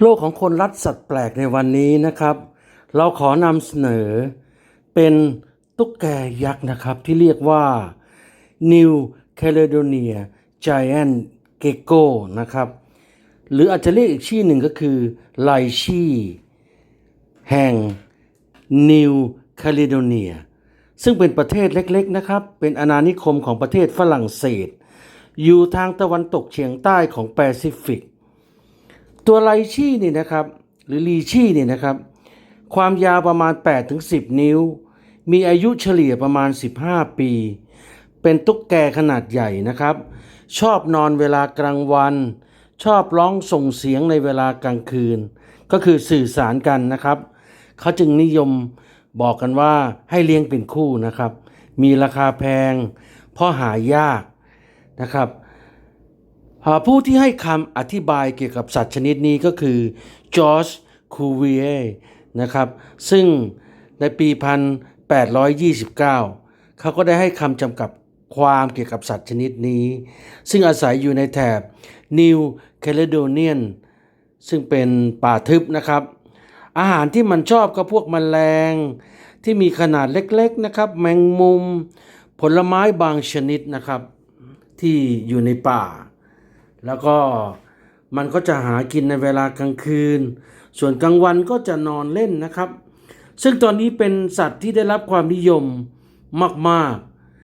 โลกของคนรักสัตว์แปลกในวันนี้นะครับ เราขอนำเสนอ เป็นตุ๊กแกยักษ์นะครับที่เรียกว่า New Caledonia Giant Gecko นะครับ หรืออาจจะเรียกอีกชื่อหนึ่งก็คือไลชีแห่ง New Caledonia ซึ่งเป็นประเทศเล็กๆนะครับ เป็นอาณานิคมของประเทศฝรั่งเศส อยู่ทางตะวันตกเฉียงใต้ของแปซิฟิก ตัวไลชี่นี่นะครับ หรือลีชี่นี่นะครับ ความยาวประมาณ 8-10 นิ้ว มีอายุเฉลี่ยประมาณ 15 ปี เป็นตุ๊กแกขนาดใหญ่นะครับ ชอบนอนเวลากลางวัน ชอบร้องส่งเสียงในเวลากลางคืน ก็คือสื่อสารกันนะครับ เขาจึงนิยมบอกกันว่าให้เลี้ยงเป็นคู่นะครับ มีราคาแพงเพราะหายากนะครับ ผู้ที่ให้คำอธิบายเกี่ยวกับสัตว์ชนิดนี้ก็คือจอร์จคูเวียนะครับซึ่งในปี 1829 เขาก็ได้ให้คำจำกัดความเกี่ยวกับสัตว์ชนิดนี้ ซึ่งอาศัยอยู่ในแถบ New Caledonian ซึ่งเป็นป่าทึบนะครับ อาหารที่มันชอบก็พวกแมลงที่มีขนาดเล็กๆนะครับ แมงมุม ผลไม้บางชนิดนะครับ ที่อยู่ในป่า แล้วก็มันก็จะหากินในเวลากลางคืน ส่วนกลางวันก็จะนอนเล่นนะครับ ซึ่งตอนนี้เป็นสัตว์ที่ได้รับความนิยมมาก